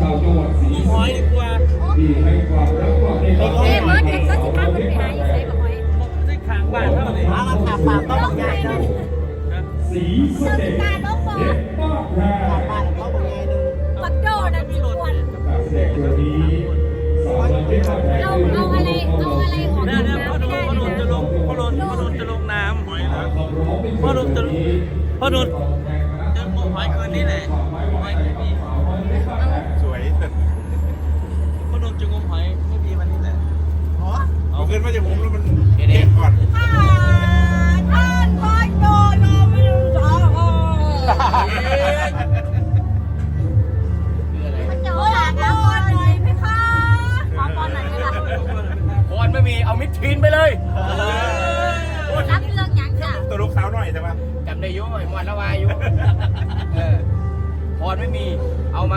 ชาวจังหวัดศรีหอยดีกว่าที่ให้ความรักความเมตตาเอ๊มันจะสักสิบห้าคนไปหาอยู่ไหนบอกหอยที่ขางบ้านเท่าไหร่อาราคาปาต้องใหญ่เนาะสีเเด็จเด็กป้าแพรบ้านเขาบอกไปักโดนะทุกคนแสกตัวนี้สานเอยที่มาแพรเาเอาอะไรเอาอะไรของน้ำไม่ได้เลยนะพ่อโดนพ่อโดนจะลงน้ำหอยนะพ่อโดนจะพ่อโดนจะหอยคืนนี้แหละหอยคืนนี้ จงงมหอยไม่มีมันนี้แหละอ๋อเอาขึ้นมาจากผมแล้วมันเก่อบท่านพอนเอามิดทีนไปเลยรับเรื่องยังจ้ะตัวลูกสาวหน่อยใช่หมจำได้ยุ่ยมอนละวายุพรไม่มี เอาไหม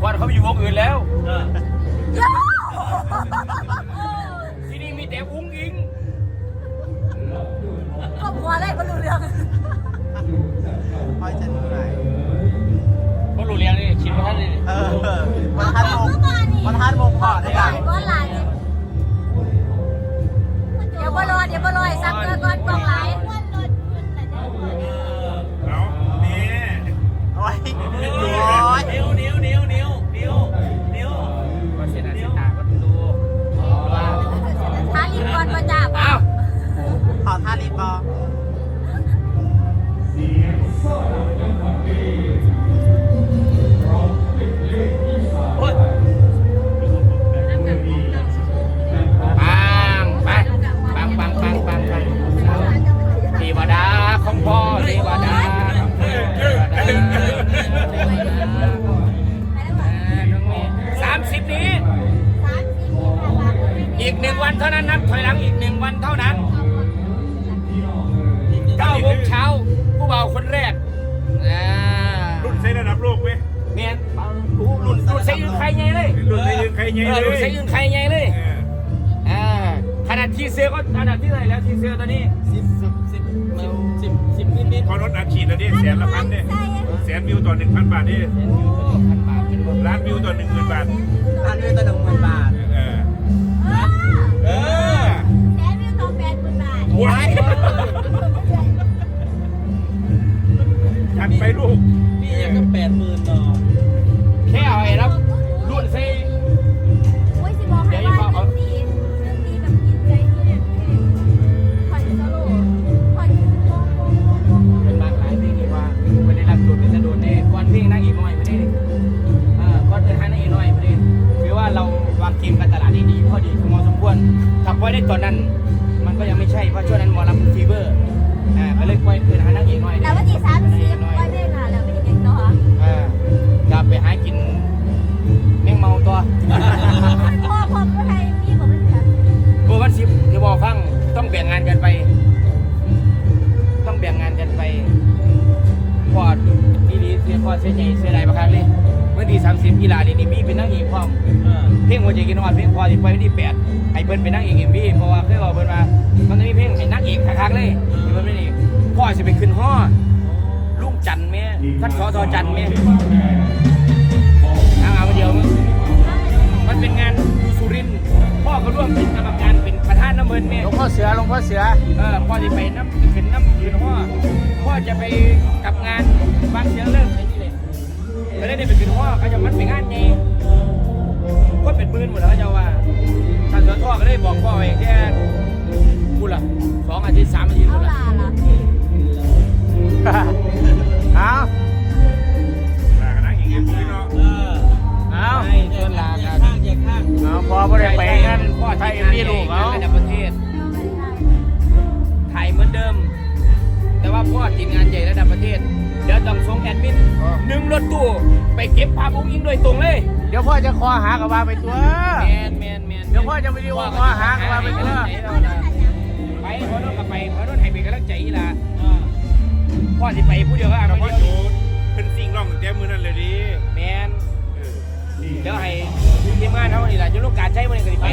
พรเขาไปอยู่วงอื่นแล้ว ที่นี่มีแต่อุ้งอิงก็พอได้ก็รู้เรื่อง พ่จะไหน อท่านี้ออีกหนึ่งวันเท่านั้นนับถอยหลังอีกหนึ่งวันเท่านั้น ใส่ยืนใครไงเลยรุ่นใส่ยืนใครเอเงี้ยอเลรุ่นยใส่ยืนใครไงเลยเอออ่าขนาดทีเซอร์ก็ขนาดที่เท่าไหร่แล้วทีเซอร์ตอนนี้ สิบสิบสิบสิบสิบสิบนิดนิดพอรถอัดฉีดแล้วดิแสนละพันเนี่ยแสนวิวต่อหนึ่งพันบาทดิพันบาทเป็นบ่ล้านวิวต่อหนึ่งหมื่นบาทพันด้วยตัวหนึ่งหมื่นบาท ตอนนั้นมันก็ยังไม่ใช่เพราะช่วงนั้นหมอลำฟีเวอร์อ่าก็เลยปล่อยเดินทางนั่งอีกหน่อยแล้ววันที่สามสิบปล่อยเพลงค่ะแล้วเป็นยังไงต่ออ่ากลับไปหากินแมงเมาตัวพ่อพ่อผู้ไทยพี่บอกมันแบบเบอร์วันสิบเดี๋ยวบอกฟังต้องแบ่งงานกันไป ต้องแบ่งงานกันไปพอดดีดีเสียพอเสียใจเสียดายบางครั้งเลย เมื่อดีสามสิบกีฬาดีนี่พี่เป็นนักเอกพร้อมเออเพลงหัวใจกินนอนเพลงพอที่ไปวันที่แปดไอ้เบิ้ลเป็นนักเอกเอ็มวีเพราะว่าเคยบอกเบิ้ลมามันจะมีเพลงไอ้นักเอกคักๆเลยที่เบิ้ลไม่นี่พ่อจะไปขึ้นห้อลุงจันทร์แม่ท่านสอทอจันทร์แม่ทางเอามาเดียวมึงมันเป็นงานดูสุรินทร์พ่อก็ร่วมเป็นกรรมการเป็นประธานน้ำเบิ้ลแม่หลวงพ่อเสือหลวงพ่อเสือเออพ่อจะไปน้ำขึ้นน้ำขึ้นห้อพ่อจะไปกับงานบางเสียงเริ่ม ไม่ไรนี่ยไม่ได้ไปขึ้นพ่อเขาจะมันเป็นงานไงก็เป็นหมื่นหมดแล้วเจ้าว่าท่านพ่อก็ได้บอกพ่อไว้แค่ แต่ว่าพ่อทีมงานใหญ่ระดับประเทศ เดี๋ยวต้องส่งแอดมินหนึ่งรถตู้ไปเก็บภาพอุ้งอิงโดยตรงเลยเดี๋ยวพ่อจะคอหากับว่าไปตัว แมนแมนแมนเดี๋ยวพ่อจะวิดีโอคอลหากันว่าไปเถอะไปพอโดนกับไปพอโดนให้เป็นกำลังใจอีหล่ะพ่อสิไปผู้เดียวก็อ่านแต่ผู้ว่าเดียวโจเป็นสิ่งร่องตั้งแต่มือนั่นเลยดิแมนเออเดี๋ยวให้ทีมงานเขานี่แหละจะลูกการใช้มันก็สิไป